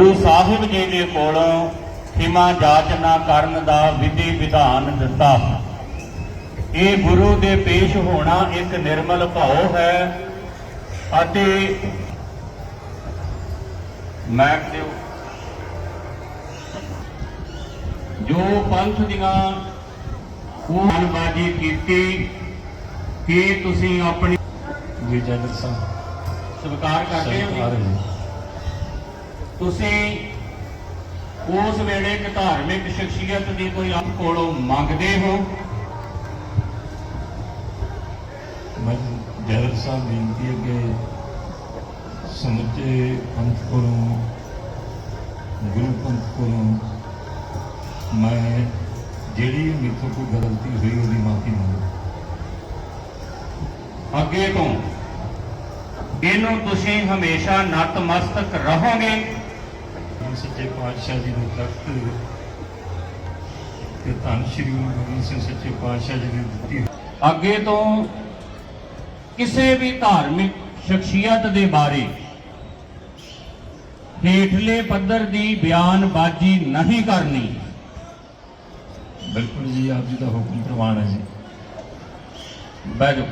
ਗੁਰੂ ਸਾਹਿਬ ਜੀ ਦੇ ਕੋਲੋਂ ਖਿਮਾ ਜਾਚਨਾ ਕਰਨ ਦਾ ਵਿਧੀ ਵਿਧਾਨ ਦਿੱਤਾ। ਇਹ ਗੁਰੂ ਦੇ ਪੇਸ਼ ਹੋਣਾ ਇੱਕ ਨਿਰਮਲ ਭਾਉ ਹੈ ਅਤੇ ਮੈਂ ਦਿਓ ਜੋ ਪੰਥ ਦੀਆਂ ਬਾਜੀ ਕੀਤੀ ਕਿ ਤੁਸੀਂ ਆਪਣੀ ਜੀ ਜੈਦਰ ਸਾਹਿਬ ਸਵੀਕਾਰ ਕਰਦੇ ਹੋ। ਤੁਸੀਂ ਉਸ ਵੇਲੇ ਇੱਕ ਧਾਰਮਿਕ ਸ਼ਖਸੀਅਤ ਦੀ ਕੋਈ ਆਪ ਕੋਲੋਂ ਮੰਗਦੇ ਹੋ? ਮੈਂ ਜੈਦਰ ਸਾਹਿਬ ਬੇਨਤੀ ਅੱਗੇ ਸਮੁੱਚੇ ਪੰਥ ਕੋਲੋਂ ਗੁਰੂ ਪੰਥ ਕੋਲੋਂ ਮੈਂ ਜਿਹੜੀ ਮੇਥੋਂ ਕੋਈ ਗਲਤੀ ਹੋਈ ਉਹਦੀ ਮਾਫੀ ਮੰਗਦਾ ਅੱਗੇ ਤੋਂ ਇਹਨੂੰ ਤੁਸੀਂ ਹਮੇਸ਼ਾ ਨਤਮਸਤਕ ਰਹੋਗੇ। ਗੁਰੂ ਸੱਚੇ ਪਾਤਸ਼ਾਹ ਜੀ ਦੇ ਤਖਤ ਤੇ ਧੰਨ ਸ਼੍ਰੀ ਗੁਰੂ ਗੋਬਿੰਦ ਸਿੰਘ ਸੱਚੇ ਪਾਤਸ਼ਾਹ ਜੀ ਦੀ ਦਿੱਤੀ ਅੱਗੇ ਤੋਂ ਕਿਸੇ ਵੀ ਧਾਰਮਿਕ ਸ਼ਖਸੀਅਤ ਦੇ ਬਾਰੇ ਹੇਠਲੇ ਪੱਧਰ ਦੀ ਬਿਆਨਬਾਜ਼ੀ ਨਹੀਂ ਕਰਨੀ। ਬਿਲਕੁਲ ਜੀ ਆਪ ਜੀ ਦਾ ਹੁਕਮ ਪ੍ਰਵਾਨ ਹੈ ਜੀ। ਬੈਠੋ